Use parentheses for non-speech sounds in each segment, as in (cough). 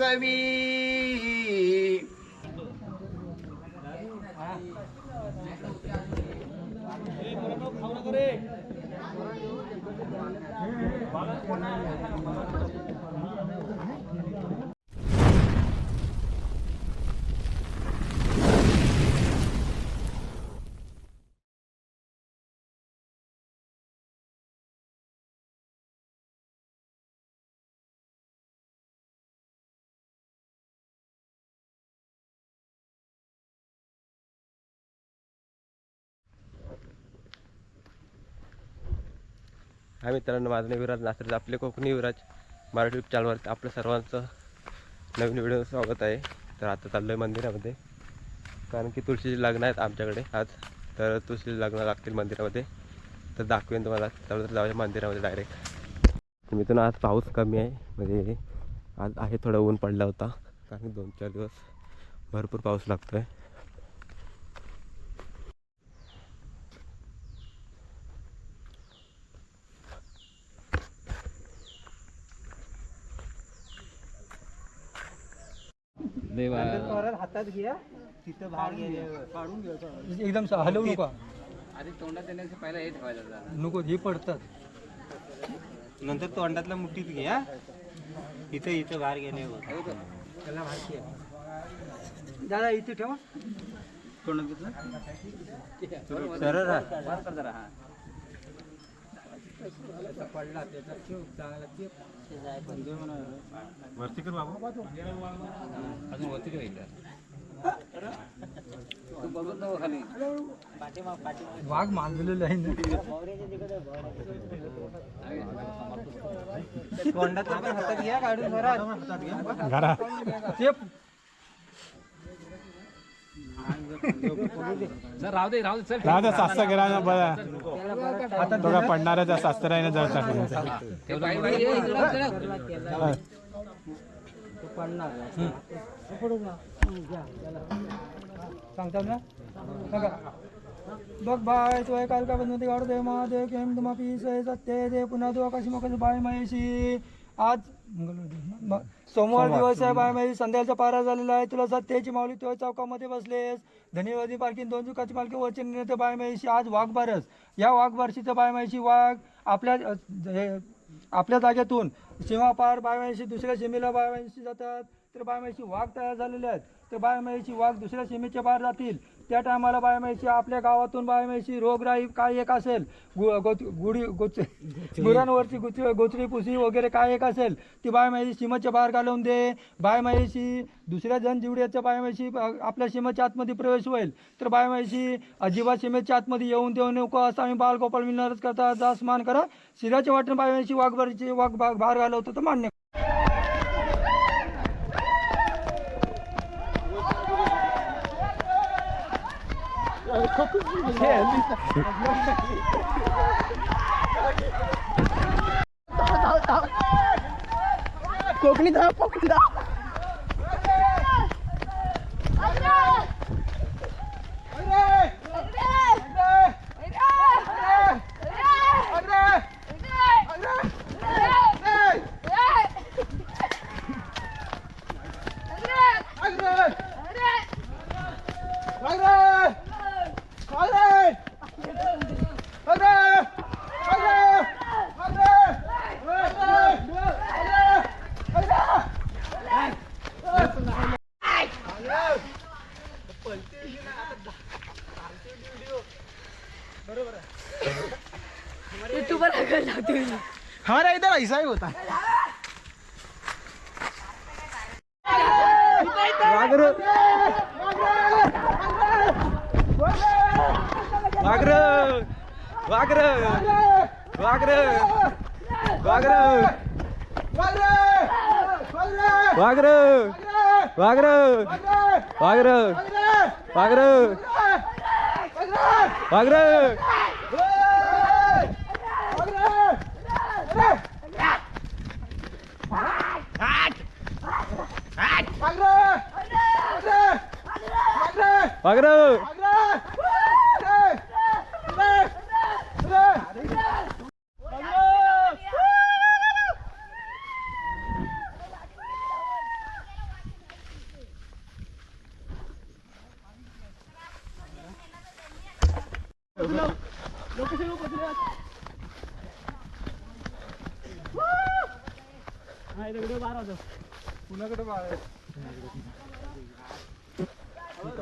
वासवी हा मित्रांनो माझं नाव विराज नासरे आपले कोकणी विराज मराठी यूट्यूब चॅनलवर आपलं सर्वांचं नवीन व्हिडिओ स्वागत आहे. तर आता चाललो आहे मंदिरामध्ये. कारण की तुळशीचे लग्न आहेत आमच्याकडे आज. तर तुळशीचे लग्न लागतील मंदिरामध्ये. तर दाखवेन तुम्हाला. चालू तर जाऊया मंदिरामध्ये डायरेक्ट मित्रांनो आज पाऊस कमी आहे. म्हणजे आज आहे थोडं ऊन पडला होता. कारण की दोन चार दिवस भरपूर पाऊस लागतो आहे हातात घ्या तिथं बाहेर गेल्यावर काढून घ्यायचं एकदम सा- हलवू नका. आधी तोंडात देण्याचं पहिला हे ठेवायचं नको हे पडतात. नंतर तोंडातला मुठीत घ्या. इथं इथं बाहेर गेल्यावर त्याला माहिती आहे. दादा इथे ठेवा. तोंडात घेतलं? सरळ राहा. बाहेर कर जरा हा त्याचा पडला त्याचा ठेव चांगला ते वरती कर बाबा. अजून वरती नको खाली. वाघ मांजलेलं आहे ना. तोंडातला पण हातात घ्या काढून घरात. हातात घ्या. ते (laughs) राहू दे राहू गेला ना थोडा त्या सासऱ्याने जर ना? बघ बाय सोय काल का बनवते वाढते मा दे केम तुम्हा पी सय सत्य दे पुन्हा तू आकाशी मग बाय महेशी. आज सोमवार दिवस आहे बाय माझी संध्याकाळचा पारा झालेला आहे. तुला सत्याची माऊली तुझ्या चौकामध्ये बसलेस. धनीवादी पार्किंग दोन चुकाची पालखी वरचे नेते बाय महिशी आज वाघबारस. या वाघबारशीचं बाय महिशी वाघ आपल्या आपल्या जागेतून सीमापार बाय महिशी दुसऱ्या सीमेला बाय महिशी जातात. तर बाय महिशी वाघ तयार झालेले आहेत. तर बाय महिशी वाघ दुसऱ्या सीमेच्या बाहेर जातील. त्या टायमाला बायमायशी आपल्या गावातून बायमायशी रोगराई काय एक असेल गु गोच गुढी गोच गुरांवरची गुच गोचरी पुसी वगैरे काय एक असेल ती बायमायशी सीमेच्या बाहेर घालवून दे. बायमायशी दुसऱ्या जनजीवड्याच्या बायमायशी आपल्या सीमेच्या आतमध्ये प्रवेश होईल. तर बायमायशी अजिबात सीमेच्या आतमध्ये येऊन देऊ नको असं आम्ही बालगोपाल मिळणारच करता दास मान करा. शिराच्या वाटणे बायमायशी वाघबारीची वाघ बा- बाहेर घालवतो तर मान्य कोकणी धाव कोकणी धाव होता वाघर वाघर वाघर वाघर वाघर वाघर वाघर वाघर वाघर वाघर ਮਗਰ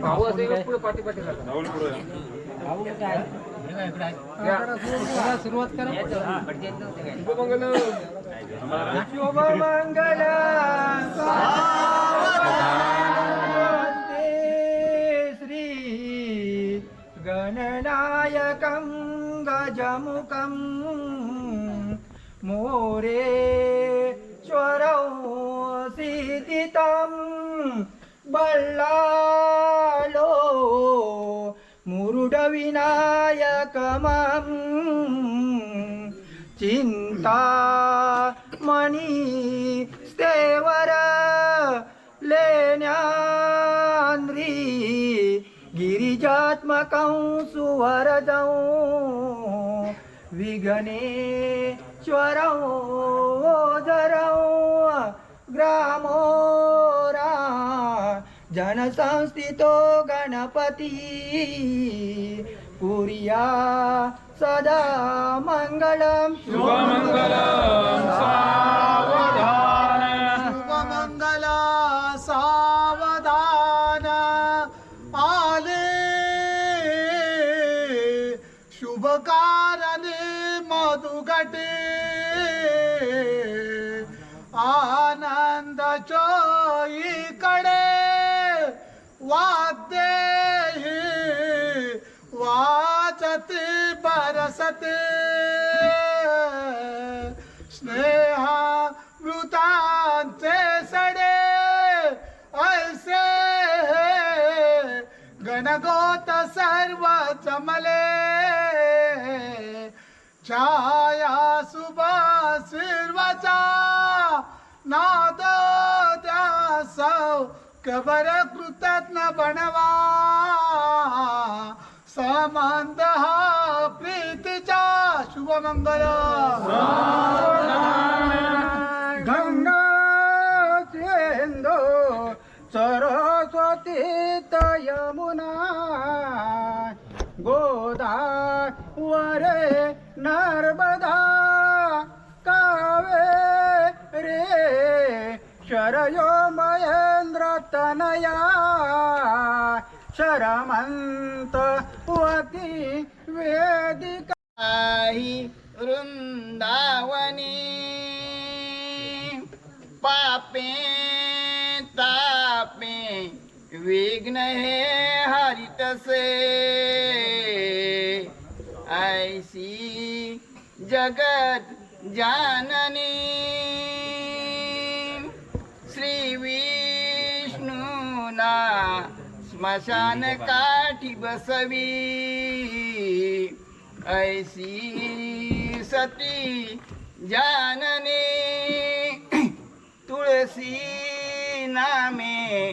भाऊ असेल पुढे पाठी पाठी सुरुवात करा शुभमंगल श्री गणनायकं गजमुखं मोरेश्वरौ सीतितं बल्लालो मुरुडविनायकमं चिन्ता मणी स्तेवर सुवरदौ विघ्नेश्वरौ ओदरौ ग्रामोरा जनसंस्थितो गणपती पुर्या सदा मङ्गलं शुभमंगला शुभकारणे मधुगटे आनंद चोईकडे वाद्ये वाचते बरसते. स्नेहा मृतांचे सडे गणगोत सर्व चमले. छाया सुभाषिर्वचा नाद त्या आयुष्यभर कृतज्ञ बनवा. समांत हा प्रीतीचा शुभमंगल. गंगा सिंधू सरस्वती यमुना गोदावरे नर्मदा कावेरे शरयो महेंद्र तनया शरमंत वती वेदिका वृंदावनी पापे तापे विघ्न हे हरितसे. ऐसी जगत जाननी. श्री विष्णूना स्मशान काठी बसवी. ऐसी सती जाननी. तुळसी नामे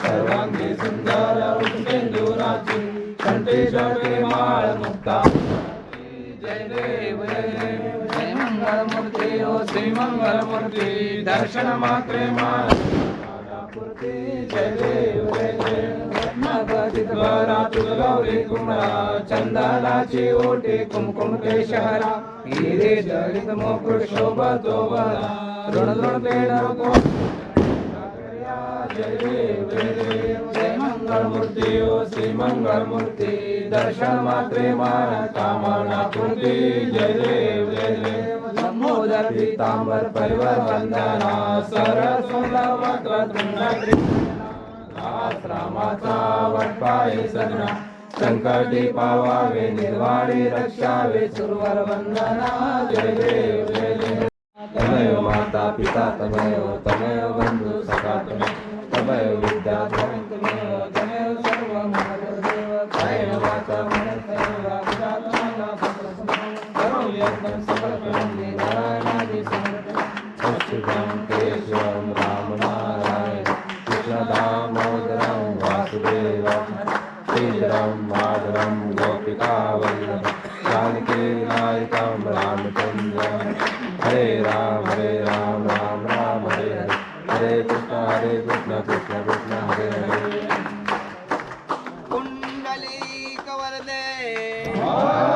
सर्वांगी सुंदर उपेंदुराची जडे माळ मुक्ता मंगलमूर्ती ओ श्री मंगलमूर्ती दर्शन मात्रे मूर्ती जय देव जय देव. रत्नागतीत गौरा तुझ गौरी कुमरा चंदनाची ओटी कुमकुम के शहरा हिरे जडित मोकुट शोभतो बरा. ऋण ऋण पेड को जय देव जय देव. जय मंगलमूर्ती ओ श्री मंगलमूर्ती दर्शन मात्रे मान कामना पूर्ती जय देव. लंबोदर पीतांबर परिवर वंदना सरस्वत वक्रतुंड रामाचा वटपाय सगळा संकटी पावावे निर्वाणी रक्षावे सुरवर वंदना जय देव जय। देव तमयो माता पिता तमयो तमयो बंधु सखा तमय तमयो विद्या तमयो तमयो तमयो सर्व महादेव कायेन वाचा मनसेवा विराजमाना करोमि यत्नं सकल नारायणादि रे